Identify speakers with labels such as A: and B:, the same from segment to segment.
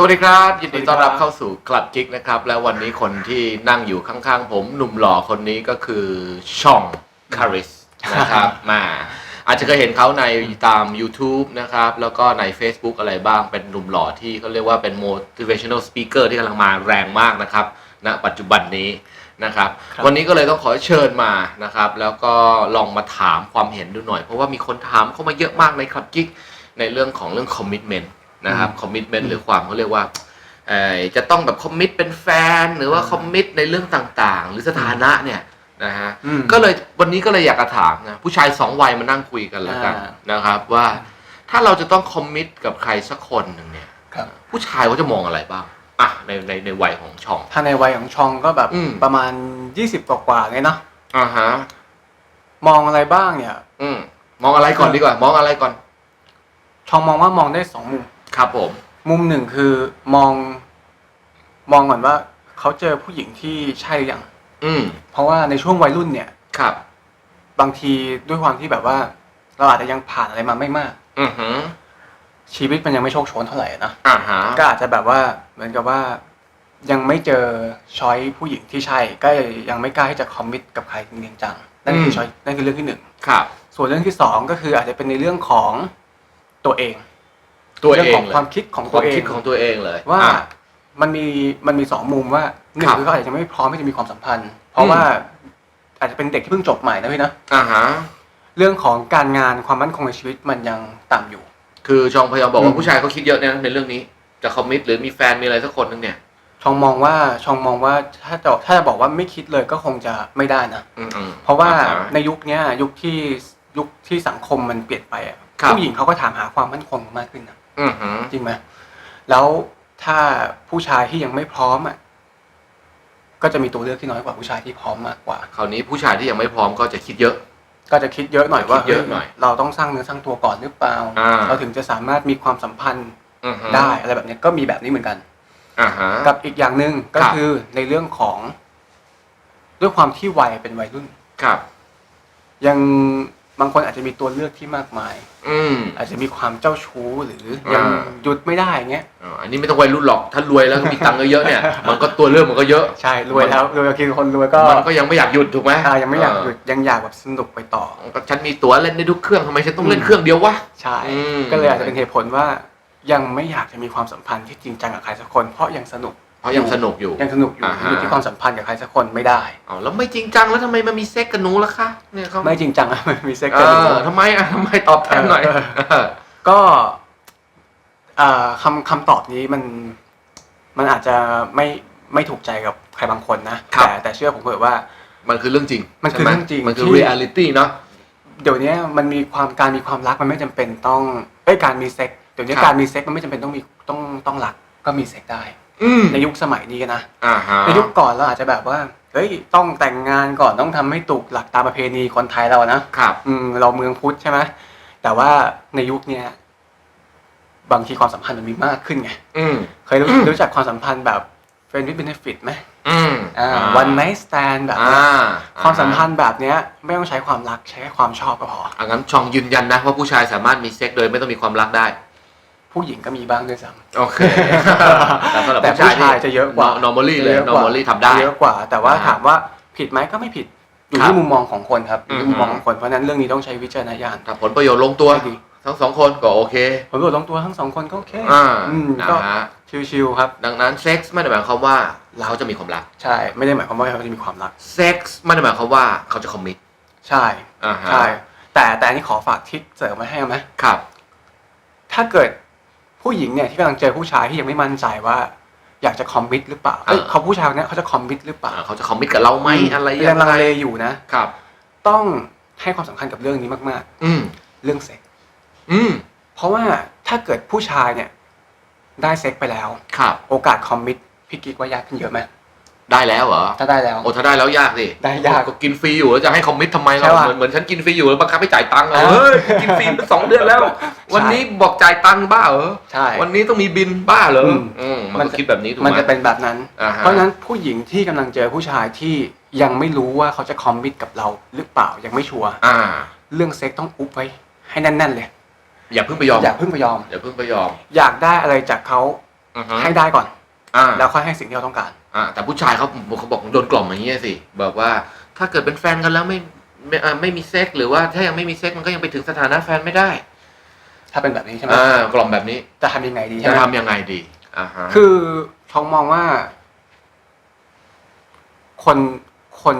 A: สวัสดีครับ ยินดีต้อนรับเข้าสู่คลับจิกนะครับ แล้ววันนี้คนที่นั่งอยู่ข้างๆ ผมหนุ่มหล่อคนนี้ก็คือช่องคาริสนะครับมาอาจจะเคยเห็นเขาในตาม YouTube นะครับ แล้วก็ใน Facebook อะไรบ้างเป็นหนุ่มหล่อที่เขาเรียกว่าเป็น motivational speaker ที่กำลังมาแรงมากนะครับณปัจจุบันนี้นะครับ
B: ครับ
A: วันนี้ก็เลยต้องขอเชิญมานะครับ แล้วก็ลองมาถามความเห็นดูหน่อย เพราะว่ามีคนถามเข้ามาเยอะมากในคลับจิกในเรื่องของเรื่อง commitment นะครับคอมมิชเมนต์หรือความเขาเรียกว่าเอ่อจะต้องแบบคอมมิตเป็นแฟนหรือว่าคอมมิตในเรื่องต่างๆ หรือสถานะเนี่ยนะฮะ
B: อืม
A: ก็เลยวันนี้ก็เลยอยากจะถามนะผู้ชายสองวัยมานั่งคุยกันแล้วกัน
B: อ่า
A: นะครับว่าถ้าเราจะต้องคอมมิตกับใครสักคนหนึ่งเนี่ย
B: ครับ
A: ผู้ชายเขาจะมองอะไรบ้างอะในในในวัยของช่อง
B: ถ้าในวัยของชองก็แบบ
A: อืม
B: ประมาณ20กว่าๆไงเนาะ
A: อ่าฮะ
B: มองอะไรบ้างเนี่ย
A: อืมมองอะไรก่อนดีกว่า มองอะไรก่อน
B: ชองมองว่ามองได้สองมุม
A: ครับผม
B: มุมหนึ่งคือมอง มองก่อนว่าเขาเจอผู้หญิงที่ใช่หรือยัง
A: อืม
B: เพราะว่าในช่วงวัยรุ่นเนี่ย
A: ครับ
B: บางทีด้วยความที่แบบว่า เราอาจจะยังผ่านอะไรมาไม่มาก
A: อือหือ
B: ชีวิตมันยังไม่โชคโชนเท่าไหร่นะ
A: อ่าฮะ
B: ก็อาจจะแบบว่าเหมือนกับว่า ยังไม่เจอช้อยผู้หญิงที่ใช่ ก็ยังไม่กล้าที่จะคอมมิตกับใครจริงๆจังนั่นคือช้อยนั่นคือเรื่องที่หนึ่ง
A: ครับ
B: ส่วนเรื่องที่สองก็คืออาจจะเป็นในเรื่องของตัวเอง
A: ตัว
B: เรื่
A: เอง
B: ของ
A: เลย
B: ความคิดของ
A: ค
B: ตัว
A: วาม
B: เอง
A: คิดของตัวเองเลย
B: ว่า
A: อะ
B: มันมีมันมีสองมุมว่าหนึ่
A: ครั
B: ง
A: บ
B: คือเขาอาจจะไม่พร้อมที่จะมีความสัมพันธ์ เพราะ
A: อืม
B: ว่าอาจจะเป็นเด็กที่เพิ่งจบใหม่นะพี่นะ
A: อ่าฮะ
B: เรื่องของการงานความมั่นคงในชีวิตมันยังต่ำอยู่
A: คือชองพยายามบอก
B: อื
A: ว่าม ผู้ชายเขาคิดเยอะเนี่ยนะในเรื่องนี้จะคอมมิตหรือมีแฟนมีอะไรสักคนหนึงเนี่ย
B: ชองมองว่าชองมองว่าถ้าจะถ้าจะบอกว่าไม่คิดเลยก็คงจะไม่ได้นะ
A: อืมอืม
B: เพราะว่า
A: อ่ฮ
B: ในยุคเนี้ยยุคที่ยุคที่สังคมมันเปลี่ยนไปอะ
A: ครับ
B: ผู้หญิงเขาก็ถามหาความมั่นคงมากขึ้นนะ
A: อืมหืม
B: จริงไหมแล้วถ้าผู้ชายที่ยังไม่พร้อมอะ ก็จะมีตัวเลือกที่น้อยกว่าผู้ชายที่พร้อมมากกว่า
A: คราวนี้ผู้ชายที่ยังไม่พร้อมก็จะคิดเยอะ
B: ก็จะคิดเยอะหน่อยว่า
A: คิดเยอะหน่อย
B: เราต้องสร้างเนื้อสร้างตัวก่อนหรือเปล่า
A: อ่า
B: เราถึงจะสามารถมีความสัมพันธ์
A: อืมหืม
B: ได้อะไรแบบเนี้ยก็มีแบบนี้เหมือนกัน
A: อ่าฮะ
B: กับอีกอย่างหนึ่งก็
A: ครับ
B: คือในเรื่องของ ด้วยความที่วัยเป็นวัยรุ่น
A: ครับ
B: ยัง บางคนอาจจะมีตัวเลือกที่มากมาย
A: อืม
B: อาจจะมีความเจ้าชู้หรือยัง
A: อ่า
B: หยุดไม่ได้เงี้ย
A: อ๋ออันนี้ไม่ต้องวัยรุ่นหรอก ถ้ารวยแล้วก็มีตังค์เยอะๆเนี่ย มันก็ตัวเลือกมันก็เยอะ
B: ใช่รวยแล้วรวยคือคนรวยก็
A: มันก็ยังไม่อยากหยุดถูกไหม
B: อ่ายังไม่อยากหยุดยังอยากแบบสนุกไปต่อ
A: เออก็ฉันมีตั๋วเล่นได้ทุกเครื่องทำไมฉันต้องเล่นเครื่องเดียววะ
B: ใช่
A: อืม
B: ก็เลยอาจจะเป็นเหตุผลว่ายังไม่อยากจะมีความสัมพันธ์ที่จริงจังกับใครสักคน เพราะยังสนุก
A: เพราะยังสนุกอยู่
B: ยังสนุกอยู่
A: อ่าฮะ
B: อยู่ที่ความสัมพันธ์กับใครสักคนไม่ได้
A: อ๋อแล้วไม่จริงจังแล้วทำไมมันมีเซ็กกับหนูล่ะคะเนี่ยเขา
B: ไม่จริงจังอะมันมีเซ็ก
A: เอ
B: กัน
A: อทำไมอะทำไมตอบแทนหน่อย
B: เออ
A: เออ
B: ก็เอ่อคำคำตอบนี้มันมันอาจจะไม่ไม่ถูกใจกับใครบางคนนะ
A: ครับ
B: แต่แต่เชื่อผมเถอะว่า
A: มันคือเรื่องจริง
B: มันคือ
A: ใช่ไห
B: เรื่องจริง
A: มันคือ
B: ที่
A: เรียลิตี้เนาะ
B: เดี๋ยวนี้มันมีความการมีความรักมันไม่จำเป็นต้องเอ้ยการมีเซ็กเดี๋ยวนี้
A: ครับ
B: การมีเซ็กมันไม่จำเป็นต้องมีต้องต้องรักก็มีเซ็กได้
A: อืม
B: ในยุคสมัยนี้นะ
A: อ่าฮะ
B: ในยุคก่อนเราอาจจะแบบว่าเฮ้ยต้องแต่งงานก่อนต้องทำให้ถูกหลักตามประเพณีคนไทยเรานะครับ อืมเราเมืองพุทธใช่ไหมแต่ว่าในยุคเนี้ยบางทีความสัมพันธ์มันมีมากขึ้นไง
A: อืม
B: เคยรู้รู้จักความสัมพันธ์แบบ friend with benefit ไหม
A: อืม
B: อ่า one night stand แบบ
A: อ่า
B: เนี้ยความสัมพันธ์แบบเนี้ยไม่ต้องใช้ความรักใช้แค่ความชอบก็พอ
A: อ่างั้นชองยืนยันนะว่าผู้ชายสามารถมีเซ็กโดยไม่ต้องมีความรักได้
B: ผู้หญิงก็มีบ้างด้วยซ้
A: โอเคแต่สำหรับ
B: แต่
A: ผู้ชาย
B: ผู้ชายจะเยอะกว่า
A: น normally เลย
B: เยอะกว่า
A: normally ทำได้
B: เยอะกว่า แต่ว่า
A: อ่า
B: ถามว่าผิดไหมก็ไม่ผิด อยู่
A: ครับ
B: ที่มุมมองของคนครับอยู่ที่
A: อืม
B: มุมมองของคน เพราะฉะนั้นเรื่องนี้ต้องใช้วิจารณญาณ
A: ถ้าผลประโยชน์ลงตัว
B: ให้ดี
A: ทั้งสองคนก็โอเค
B: ผลประโยชน์ลงตัวทั้งสองคนก็โอเค
A: อ่า
B: อืม
A: นะ
B: ก็
A: ฮะ
B: ชิวๆครับ
A: ดังนั้นเซ็กส์ไม่ได้หมายความว่าเขาจะมีความรัก
B: ใช่ ไม่ได้หมายความว่าเขาจะมีความรัก
A: เซ็กส์ไม่ได้หมายความว่าเขาจะคอมมิต
B: ใช่
A: อ่าฮะ
B: ใช่ แต่แต่อันนี้ขอฝากทิปเสริมมาให้เอาไหม
A: ครับ
B: ถ้าเกิด ผู้หญิงเนี่ยที่กำลังเจอผู้ชายที่ยังไม่มั่นใจว่า อยากจะคอมมิตหรือเปล่าเอ้ย
A: อ่า
B: เขาผู้ชายคนเนี้ยเขาจะคอมมิตหรือเปล่า
A: อ่าเขาจะคอมมิตกับเราไหมอะไร
B: ยั
A: ยังง
B: ลัง
A: ไง
B: เลอยู่นะ
A: ครับ
B: ต้องให้ความสำคัญกับเรื่องนี้มาก
A: อืม
B: ๆ เรื่องเซ็ก
A: อืม
B: เพราะว่าถ้าเกิดผู้ชายเนี่ยได้เซ็กไปแล้ว
A: ครับ
B: โอกาสคอมมิตพี่กิ๊กว่ายากขึ้นเยอะไหม
A: ได้แล้วเหรอ
B: ถ้าได้แล้ว
A: โอ้ถ้าได้แล้วยากสิ
B: ได้ยาก
A: ก็กินฟรีอยู่แล้วจะให้คอมมิตทำไม
B: ใช่
A: เรา
B: ปะ
A: เหมือนเหมือนฉันกินฟรีอยู่แล้วบังคับให้จ่ายตังค์เหรอ
B: อ่า
A: เฮ้ยกินฟรีมาสองเดือนแล้ว วันนี้บอกจ่ายตังค์บ้าเหรอ
B: ใช่
A: วันนี้ต้องมีบินบ้าเหรออ
B: ม
A: อืมมัน
B: มัน
A: ก็คิดแบบนี้ถูกไหม
B: มันจะเป็นแบบนั้น
A: อ่าฮะ
B: เพราะฉะนั้นผู้หญิงที่กำลังเจอผู้ชายที่ยังไม่รู้ว่าเขาจะคอมมิตกับเราหรือเปล่ายังไม่ชัวร์
A: อ่า
B: เรื่องเซ็กต้องอุ๊บไว้ให้แน่นๆเลย
A: อย่าเพิ่งไปยอม
B: อย่าเพิ่งไปยอม
A: อย่าเพิ่งไปยอม
B: อยากได้อะไรจากเขา
A: อือฮะ
B: ให้ได้ก่อน
A: อ่า
B: แล้วค่อยให้สิ่งที่เราต้องการ
A: อ่าแต่ผู้ชายเขาเขาบอกโดนกล่อมอย่างเงี้ยสิแบบว่าถ้าเกิดเป็นแฟนกันแล้วไม่ไม่อ่าไม่มีเซ็กหรือว่าถ้ายังไม่มีเซ็กมันก็ยังไปถึงสถานะแฟนไม่ได้
B: ถ้าเป็นแบบนี้ใช่ไหม
A: อ่ากล่อมแบบนี้
B: จะทำยังไงดีใช่
A: จะ
B: ไหม
A: ทำยังไงดีอ่าฮะ
B: คือทองมองว่า คนคน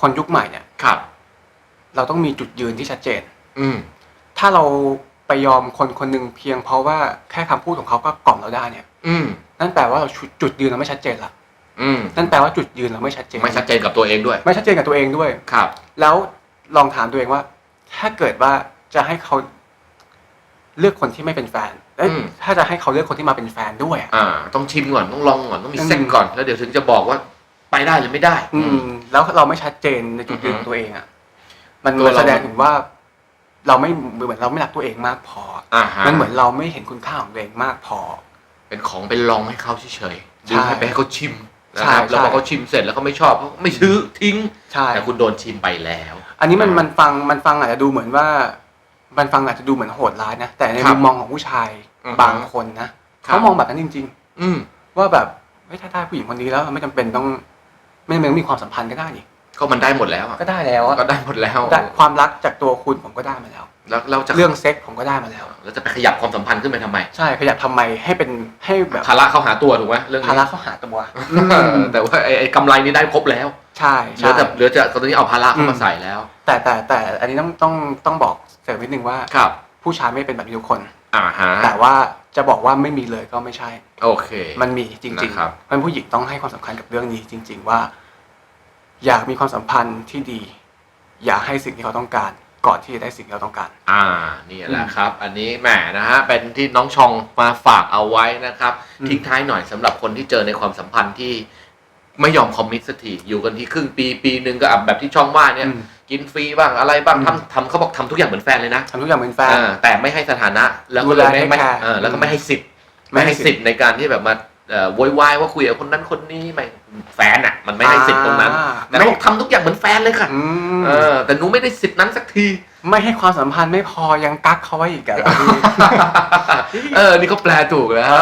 B: คนยุคใหม่เนี่ย
A: ครับ
B: เราต้องมีจุดยืนที่ชัดเจน
A: อืม
B: ถ้าเราไปยอมคนคนหนึ่งเพียงเพราะว่าแค่คำพูดของเขาก็กล่อมเราได้เนี่ย
A: อืม
B: นั่นแปลว่าเราจุดจุดยืนเราไม่ชัดเจนละ
A: อืม
B: นั่นแปลว่าจุดยืนเราไม่ชัดเจน
A: ไม่ชัดเจนกับตัวเองด้วย
B: ไม่ชัดเจนกับตัวเองด้วย
A: ครับ
B: แล้วลองถามตัวเองว่า ถ้าเกิดว่าจะให้เขาเลือกคนที่ไม่เป็นแฟนเอ้ย
A: อืม
B: ถ้าจะให้เขาเลือกคนที่มาเป็นแฟนด้วยอะ
A: อ่า ต้องชิมก่อนต้องลองก่อนต้องมี
B: อืม
A: เซ็กก่อนแล้วเดี๋ยวถึงจะบอกว่าไปได้หรือไม่ได้
B: อืม แล้วเราไม่ชัดเจนในจุดยืนของตัวเองอะ มัน
A: ตัว
B: มัน
A: เรา
B: แสดงถึงว่า เราไม่เหมือนเราไม่รักตัวเองมากพอ
A: อ่าฮะ
B: มันเหมือนเราไม่เห็นคุณค่าของตัวเองมากพอ
A: เป็นของเป็นลองให้เขาเฉยๆ
B: ใช่
A: ดูให้ไปให้เขาชิมนะ
B: ใช่
A: ครับแล้วพอ
B: ใช่
A: เขาชิมเสร็จแล้วเขาไม่ชอบเขาไม่ซื้อทิ้ง
B: ใช่
A: แต่คุณโดนชิมไปแล้ว
B: อันนี้มัน
A: อ่ามั
B: มันฟังมันฟังอาจจะดูเหมือนว่า มันฟังอาจจะดูเหมือนโหดร้ายนะ แต่ใน
A: ครับ
B: มุมมองของผู้ชาย
A: อือฮึ
B: บางคนนะครับ เขามองแบบนั้นจริง
A: อืม
B: ๆ ว่าแบบเฮ้ยถ้าได้ผู้หญิงคนนี้แล้วไม่จำเป็นต้อง ไม่จำเป็นต้องมีความสัมพันธ์ก็ได้นี่
A: ก็มันได้หมดแล้วอะ
B: ก็ได้แล้วอะ
A: ก็ได้หมดแล้ว
B: ได้ความรักจากตัวคุณผมก็ได้มาแล้ว
A: แล้วเราจะ
B: เรื่องเซ็กผมก็ได้มาแล้ว
A: แล้วจะไปขยับความสัมพันธ์ขึ้นไปทำไม
B: ใช่ขยับทำไมให้เป็นให้แบบ
A: ภาระเข้าหาตัวถูกไหมเรื่อง
B: ภา
A: นี้
B: ระเขาหาตัว
A: เออแต่ว่าไอ้ไอ้กำไรนี้ได้ครบแล้ว
B: ใช่
A: เหลื
B: ใช่
A: อแต่เหลือจะตอนนี้เอาภาระเข้ามา
B: อืม
A: ใส่แล้ว
B: แต่แต่แต่อันนี้ต้องต้องต้องบอกเสริมนิดนึงว่า
A: ครับ
B: ผู้ชายไม่เป็นแบบนี้ทุกคน
A: อ่าฮะ
B: แต่ว่าจะบอกว่าไม่มีเลยก็ไม่ใช่
A: โอเค
B: มันมีจริง
A: นะครับ
B: ๆมันผู้หญิงต้องให้ความสำคัญกับเรื่องนี้จริง ๆ ว่า อยากมีความสัมพันธ์ที่ดี อยากให้สิ่งที่เขาต้องการ ก่อนที่จะได้สิ่งที่เราต้องการ
A: อ่านี่แหละครับ อันนี้แหมนะฮะเป็นที่น้องชองมาฝากเอาไว้นะครับ
B: อืม
A: ทิ้งท้ายหน่อยสำหรับคนที่เจอในความสัมพันธ์ที่ไม่ยอมคอมมิตสักทีอยู่กันที่ครึ่งปีปีหนึ่งก็อะแบบที่ช่องว่าเนี่ย
B: อืม
A: กินฟรีบ้างอะไรบ้าง
B: อืม
A: ทำทำเขาบอกทำทุกอย่างเหมือนแฟนเลยนะ
B: ทำทุกอย่างเป็นแฟน
A: อ่าแต่ไม่ให้สถานะ แล้วก็
B: ดู
A: เล
B: แล
A: ยไม่ไม่
B: ให้แคร์
A: เออแล้วก็ไม่ให้สิทธิ์
B: ไม่
A: ไม่
B: ให้
A: ให้สิทธิ์ในการที่แบบมาเอ่อโวยวายว่าคุยกับคนนั้นคนนี้ไม่แฟนอะ มันไม่ให้สิทธิ์ตรงนั้น
B: อ่า
A: แต่เขาบอกทำทุกอย่างเหมือนแฟนเลยค่ะ
B: อืม
A: เออแต่หนูไม่ได้สิทธิ์นั้นสักที
B: ไม่ให้ความสัมพันธ์ไม่พอยังกักเขาไว้อีกอะ
A: เออ นี่ก็แปลถูกแล้ว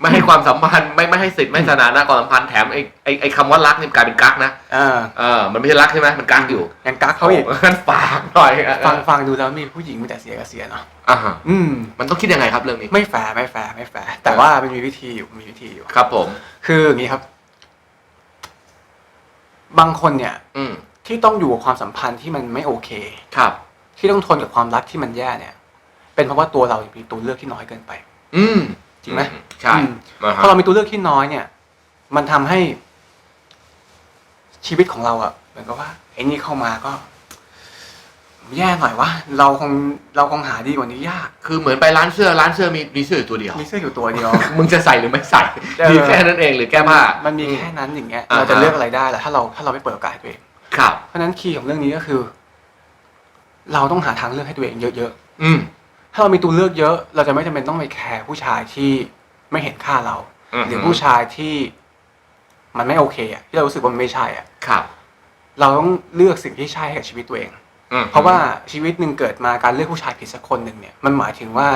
A: ไม่ให้ความสัมพันธ์ไม่ไม่ให้สิทธิ์ไม่สถานะความสัมพันธ์แถมไอ้ไอ้ไอ้คำว่ารักนี่กลายเป็นกักนะ
B: เออ
A: เออ มันไม่ใช่รักใช่ไหมมันกักอยู่
B: ยังกักเขาอีก
A: งั้นฝากหน่อยอะ
B: ฟังฟังดูแล้วมีผู้หญิงมีแต่เสียกับเสียเนาะ
A: อ่าฮะ
B: อืม
A: มันต้องคิดยังไงครับเรื่องนี้
B: ไม่แฟร์ไม่แฟร์ไม่แฟร์แต่ว่ามันมีวิธีอยู่มีวิธีอยู่
A: ครับผม
B: คืออย่างนี้ครับ บางคนเนี่ย
A: อืม
B: ที่ต้องอยู่กับความสัมพันธ์ที่มันไม่โอเค
A: ครับ
B: ที่ต้องทนกับความรักที่มันแย่เนี่ย เป็นเพราะว่าตัวเรามีตัวเลือกที่น้อยเกินไป
A: อืม
B: จริงไหม
A: อืใช่
B: อืม
A: อ่า
B: พ
A: ฮะ
B: อเรามีตัวเลือกที่น้อยเนี่ย มันทำให้ชีวิตของเราอะเหมือนกับว่าไอ้นี่เข้ามาก็ แย่หน่อยวะเราคงเราคงหาดีกว่านี้ยาก
A: คือเหมือนไปร้านเสื้อร้านเสื้อมีมีเสื้ออยู่ตัวเดียว
B: มีเสื้ออยู่ตัวเดียว
A: มึงจะใส่หรือไม่ใส่
B: เออ
A: มีแค่นั้นเองหรือแก้ผ้า
B: มันมีแค่นั้นอย่างเงี้ย
A: อ่าฮะ
B: เราจะเลือกอะไรได้ล่ะถ้าเราถ้าเราไม่เปิดโอกาสให้ตัวเอง
A: ครับ
B: เพราะฉะนั้นคีย์ของเรื่องนี้ก็คือ เราต้องหาทางเลือกให้ตัวเองเยอะ
A: อืม
B: ๆถ้าเรามีตัวเลือกเยอะ เราจะไม่จำเป็นต้องไปแคร์ผู้ชายที่ไม่เห็นค่าเรา หรือผู้ชายที่มันไม่โอเคอะที่เรารู้สึกว่ามันไม่ใช่อะ
A: ครับ
B: เราต้องเลือกสิ่งที่ใช่ให้กับชีวิตตัวเอง
A: อืม
B: เพราะว่าชีวิตหนึ่งเกิดมาการเลือกผู้ชายผิดสักคนหนึ่งเนี่ยมันหมายถึงว่า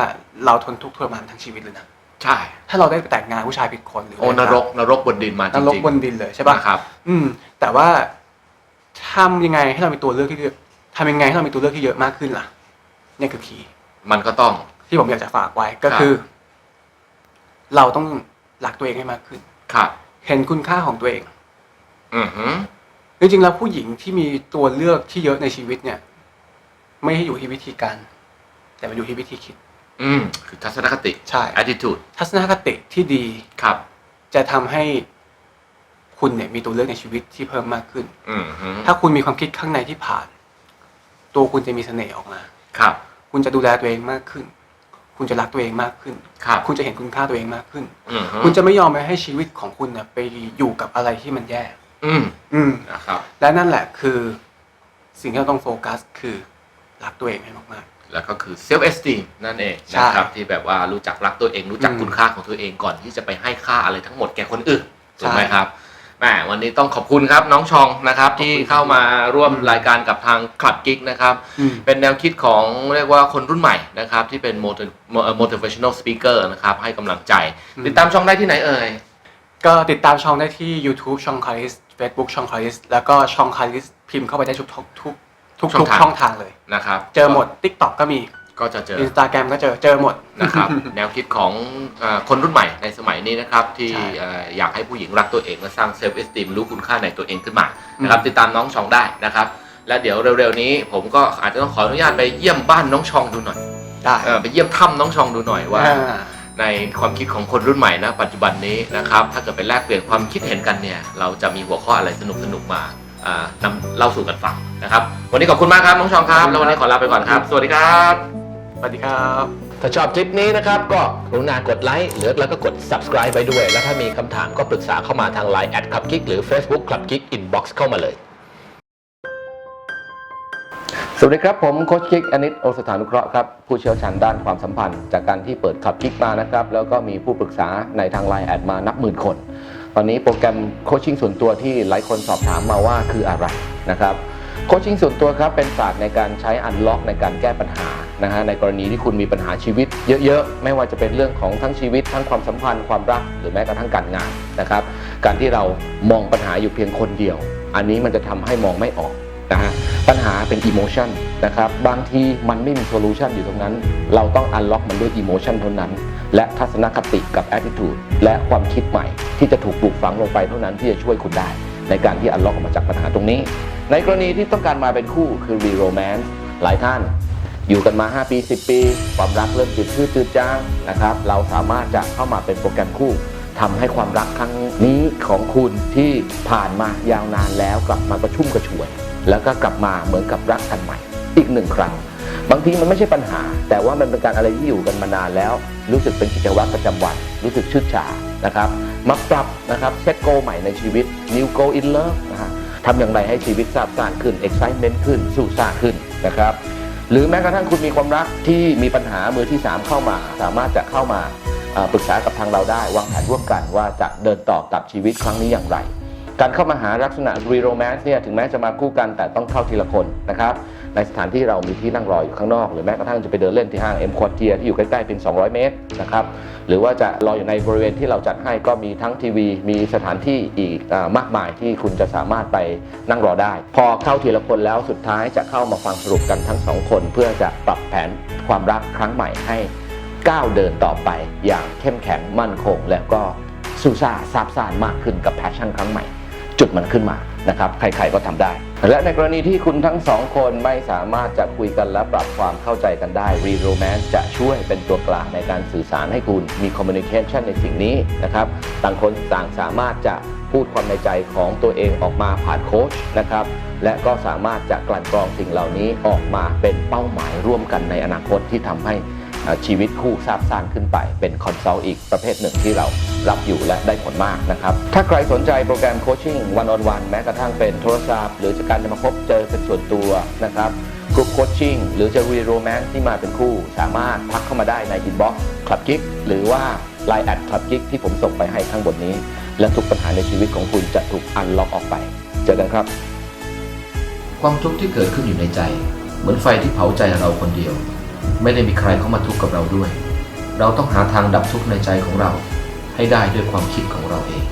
B: เราทนทุกข์ทรมานทั้งชีวิตเลยนะ
A: ใช่
B: ถ้าเราได้ไปแต่งงานผู้ชายผิดคนหรือ
A: โอ้นรกนรกบนดินมาจ
B: น
A: ริงๆ
B: รกบนดินเลยใช่ปะ
A: นะครับ
B: อืมแต่ว่าทำยังไงให้เรามีตัวเลือกที่เยอะทำยังไงให้เรามีตัวเลือกที่เยอะมากขึ้นล่ะเนี่ยคือคีย์
A: มันก็ต้อง
B: ที่ผมอยากจะฝากไว้ก็
A: ครับ
B: คือ เราต้องรักตัวเองให้มากขึ้น
A: ครับ
B: เห็นคุณค่าของตัวเอง
A: อือหือ
B: จริงๆแล้วผู้หญิงที่มีตัวเลือกที่เยอะในชีวิตเนี่ย ไม่ให้อยู่ที่วิธีการ แต่มันอยู่ที่วิธีคิด
A: อืมคือทัศนคติ
B: ใช่
A: attitude
B: ทัศนคติที่ดี
A: ครับ
B: จะทำให้คุณเนี่ยมีตัวเลือกในชีวิตที่เพิ่มมากขึ้น
A: อือหือ
B: ถ้าคุณมีความคิดข้างในที่ผ่าน ตัวคุณจะมีเสน่ห์ออกมา
A: ครับ
B: คุณจะดูแลตัวเองมากขึ้น คุณจะรักตัวเองมากขึ้น
A: ครับ
B: คุณจะเห็นคุณค่าตัวเองมากขึ้น
A: อือหือ
B: คุณจะไม่ยอมไปให้ชีวิตของคุณเนี่ยไปอยู่กับอะไรที่มันแย่
A: อืม
B: อืม
A: นะครับ
B: และนั่นแหละคือสิ่งที่เราต้องโฟกัสคือรักตัวเองให้มาก
A: แล้วก็คือ self esteem นั่นเอง
B: ใช่
A: นะครับที่แบบว่ารู้จักรักตัวเองรู้จัก
B: อืม
A: คุณค่าของตัวเองก่อนที่จะไปให้ค่าอะไรทั้งหมดแก่คนอื่น
B: ใช่
A: ถูกไหมครับ
C: แหมวันนี้ต้องขอบคุณครับน้องชองนะครับ ที่เข้ามาร่วมรายการกับทางคลับกิ๊กนะครับ
B: อืม
C: เป็นแนวคิดของเรียกว่าคนรุ่นใหม่นะครับ ที่เป็น motiv- motivational speaker นะครับ ให้กำลังใจ
B: อืม
C: ติดตามช่องได้ที่ไหนเอ่ย
B: ก็ติดตามช่องได้ที่ YouTube ช่องคาริส Facebook ช่องคาริสแล้วก็ช่องคาริสพิมพ์เข้าไปได้ทุกทุกทุกทุก
C: ช่อง
B: ทุก
C: ทาง
B: ช่องทางเลย
C: นะครับ
B: เจอหมด TikTok ก็มี
C: ก็จะเจอ
B: Instagram ก็เจอเจอหมด
C: นะครับ แนวคิดของเอ่อคนรุ่นใหม่ในสมัยนี้นะครับ ที่
B: ใช่
C: เอ่ออยากให้ผู้หญิงรักตัวเองและสร้างเซลฟ์เอสติมรู้คุณค่าในตัวเองขึ้นมานะครับติดตามน้องชองได้นะครับ และเดี๋ยวเร็วๆนี้ผมก็อาจจะต้องขออนุญาตไปเยี่ยมบ้านน้องชองดูหน่อย
B: ได้
C: เออไปเยี่ยมถ้ำน้องชองดูหน่อยว่า
B: อ่า
C: ในความคิดของคนรุ่นใหม่นะปัจจุบันนี้นะครับ ถ้าเกิดไปแลกเปลี่ยนความคิดเห็นกันเนี่ย เราจะมีหัวข้ออะไรสนุกๆมาอ่านำเล่าสู่กันฟังนะครับ วันนี้ขอบคุณมากครับน้องชองครับ แล้ววันนี้ขอลาไปก่อนครับ สวัสดีครับ
B: สวัสดีครับ
C: ถ้าชอบคลิปนี้นะครับ ก็กรุณากดไลค์หรือแล้วก็กด subscribe ไปด้วย แล้วถ้ามีคำถามก็ปรึกษาเข้ามาทาง Line แอดคลับกิ๊กหรือ Facebook คลับกิ๊ก inbox เข้ามาเลย สวัสดีครับ ผมโคชคิกอนิตโอสถานุเคราะห์ครับผู้เชี่ยวชาญด้านความสัมพันธ์ จากการที่เปิดคลับคิกมานะครับ แล้วก็มีผู้ปรึกษาในทาง Line แอดมานับหมื่นคน ตอนนี้โปรแกรมโคชชิ่งส่วนตัวที่หลายคนสอบถามมาว่าคืออะไรนะครับโคชชิ่งส่วนตัวครับเป็นศาสตร์ในการใช้อันล็อกในการแก้ปัญหานะฮะในกรณีที่คุณมีปัญหาชีวิต เยอะๆ ไม่ว่าจะเป็นเรื่องของทั้งชีวิต ทั้งความสัมพันธ์ความรักหรือแม้กระทั่งการงานนะครับ การที่เรามองปัญหาอยู่เพียงคนเดียว อันนี้มันจะทำให้มองไม่ออก นะฮะปัญหาเป็นอิโมชันนะครับบางทีมันไม่มีโซลูชันอยู่ตรงนั้น เราต้องอันล็อกมันด้วยอิโมชันเท่านั้น และทัศนคติกับ attitude และความคิดใหม่ ที่จะถูกปลูกฝังลงไปเท่านั้นที่จะช่วยคุณได้ ในการที่อันล็อกออกมาจากปัญหาตรงนี้ ในกรณีที่ต้องการมาเป็นคู่คือ re-romance หลายท่าน อยู่กันมา 5 ปี 10 ปี ความรักเริ่มจืดชืดจืดจางนะครับเราสามารถจะเข้ามาเป็นโปรแกรมคู่ทำให้ความรักครั้งนี้ของคุณที่ผ่านมายาวนานแล้วกลับมากระชุ่มกระชวย แล้วก็กลับมาเหมือนกับรักกันใหม่ อีกหนึ่งครั้ง บางทีมันไม่ใช่ปัญหา แต่ว่ามันเป็นการอะไรที่อยู่กันมานานแล้ว รู้สึกเป็นกิจวัตรประจำวัน รู้สึกชืดฉานะครับมาปรับนะครับเซตโกใหม่ในชีวิต new go in love นะฮะทำอย่างไรให้ชีวิตซาบซ่านขึ้น excitement ขึ้นสู่ซ่าขึ้นนะครับหรือแม้กระทั่งคุณมีความรักที่มีปัญหามือที่ 3 เข้ามา สามารถจะเข้ามาปรึกษากับทางเราได้ วางแผนร่วมกันว่าจะเดินต่อกับชีวิตครั้งนี้อย่างไร การเข้ามาหาลักษณะ re romance เนี่ยถึงแม้จะมาคู่กันแต่ต้องเข้าทีละคนนะครับในสถานที่เรามีที่นั่งรออยู่ข้างนอกหรือแม้กระทั่งจะไปเดินเล่นที่ห้าง M Quartier ที่อยู่ใกล้ๆเพียง200 เมตรนะครับหรือว่าจะรออยู่ในบริเวณที่เราจัดให้ก็มีทั้งทีวี มีสถานที่อีกอมากมายที่คุณจะสามารถไปนั่งรอได้ พอเข้าทีละคนแล้วสุดท้ายจะเข้ามาฟังสรุปกันทั้งสองคน เพื่อจะปรับแผนความรักครั้งใหม่ให้ก้าวเดินต่อไปอย่างเข้มแข็งมั่นคง แล้วก็สู้ซ่าซาบซ่านมากขึ้นกับแพชชั่นครั้งใหม่ จุดมันขึ้นมานะครับใครๆก็ทำได้ และในกรณีที่คุณทั้งสองคนไม่สามารถจะคุยกันและปรับความเข้าใจกันได้ Re Romance จะช่วยเป็นตัวกลางในการสื่อสารให้คุณมี Communication ในสิ่งนี้นะครับต่างคนต่างสามารถจะพูดความในใจของตัวเองออกมาผ่านโค้ชนะครับและก็สามารถจะกลั่นกรองสิ่งเหล่านี้ออกมาเป็นเป้าหมายร่วมกันในอนาคตที่ทำให้ ชีวิตคู่ซาบซ่านขึ้นไป เป็นคอนซัลท์อีกประเภทหนึ่งที่เรารับอยู่และได้ผลมากนะครับ ถ้าใครสนใจโปรแกรมโคชชิ่งวันออนวันแม้กระทั่งเป็นโทรศัพท์ หรือจะการจะมาพบเจอเป็นส่วนตัวนะครับกลุ่มโคชชิ่งหรือจะรีโรแมนที่มาเป็นคู่ สามารถทักเข้ามาได้ในอินบ็อกซ์คลับกิ๊กหรือว่า Line แอดคลับกิ๊กที่ผมส่งไปให้ข้างบนนี้ และทุกปัญหาในชีวิตของคุณจะถูกอันล็อกออกไป เจอกันครับ ความทุกข์ที่เกิดขึ้นอยู่ในใจ เหมือนไฟที่เผาใจเราคนเดียว ไม่ได้มีใครเข้ามาทุกข์กับเราด้วย เราต้องหาทางดับทุกข์ในใจของเรา ให้ได้ด้วยความคิดของเราเอง